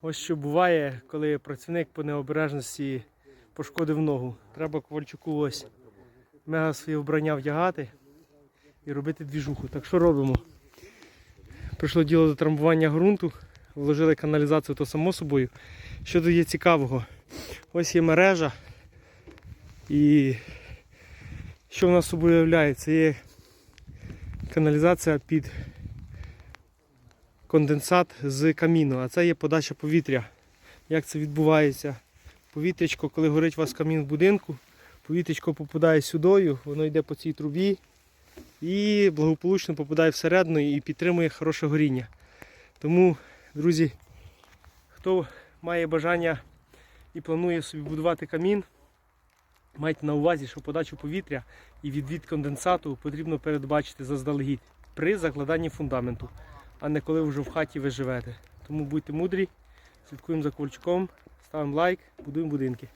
Ось що буває, коли працівник по необережності пошкодив ногу. Треба Ковальчуку ось мега своє вбрання вдягати і робити двіжуху. Так що робимо? Прийшло діло до трамбування ґрунту, вложили каналізацію, то само собою. Що тут є цікавого? Ось є мережа. І що в нас собою являє? Це є каналізація під конденсат з каміну, а це є подача повітря. Як це відбувається? Повітрячко, коли горить у вас камін в будинку, повітрячко попадає сюдою, воно йде по цій трубі і благополучно попадає всередину і підтримує хороше горіння. Тому, друзі, хто має бажання і планує собі будувати камін, майте на увазі, що подачу повітря і відвід конденсату потрібно передбачити заздалегідь при закладанні фундаменту, а не коли вже в хаті ви живете. Тому будьте мудрі, слідкуємо за ковальчуком, ставимо лайк, будуємо будинки.